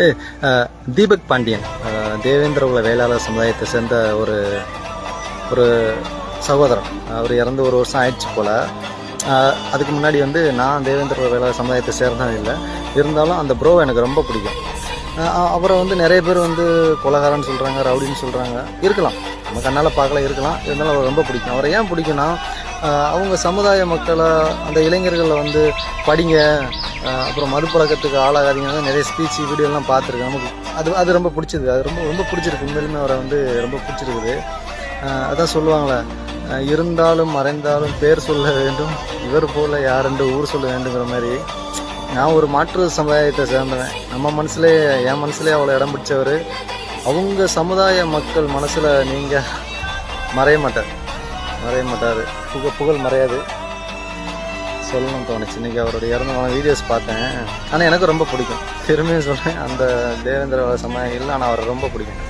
ஏ, தீபக் பாண்டியன். தேவேந்திர உள்ள வேளாளர் சமுதாயத்தை சேர்ந்த ஒரு ஒரு சகோதரன். அவர் இறந்து ஒரு வருஷம் ஆயிடுச்சு போல். அதுக்கு முன்னாடி வந்து நான் தேவேந்திர குல வேளாளர் சமுதாயத்தை சேர்ந்தது இல்லை. இருந்தாலும் அந்த ப்ரோ எனக்கு ரொம்ப பிடிக்கும். அவரை வந்து நிறைய பேர் வந்து கொலகாரன்னு சொல்கிறாங்க ரவுடின்னு சொல்கிறாங்க இருக்கலாம். நம்ம கண்ணால் பார்க்கல இருக்கலாம். இருந்தாலும் அவர் ரொம்ப பிடிக்கும். அவரை ஏன் பிடிக்கும்னா அவங்க சமுதாய மக்களை அந்த இளைஞர்களை வந்து படிங்க அப்புறம் மறுபழக்கத்துக்கு ஆளாகாதீங்க. நிறைய ஸ்பீச் வீடியோலாம் பார்த்துருக்கேன். நமக்கு அது அது ரொம்ப பிடிச்சது. அது ரொம்ப ரொம்ப பிடிச்சிருக்கு. உண்மையிலுமே அவரை வந்து ரொம்ப பிடிச்சிருக்குது. அதான் சொல்லுவாங்களே இருந்தாலும் மறைந்தாலும் பேர் சொல்ல வேண்டும். இவர் போல் யாருண்டு ஊர் சொல்ல வேண்டுங்கிற மாதிரி. நான் ஒரு மாற்று சமுதாயத்தை சேர்ந்தவன். நம்ம மனசுலே என் மனசுலேயே அவ்வளோ இடம் பிடிச்சவர். அவங்க சமுதாய மக்கள் மனசில் நீங்கள் மறைய மாட்டார். மறைய மாட்டார். புக புகழ் மறையாது. சொல்லணும்னு தோணுச்சு. இன்னைக்கு அவருடைய இறந்த வீடியோஸ் பார்த்தேன். ஆனால் எனக்கு ரொம்ப பிடிக்கும். திரும்பியும் சொல்கிறேன் அந்த தேவேந்திர சமுதாயம் இல்லை ஆனால் அவரை ரொம்ப பிடிக்கும்.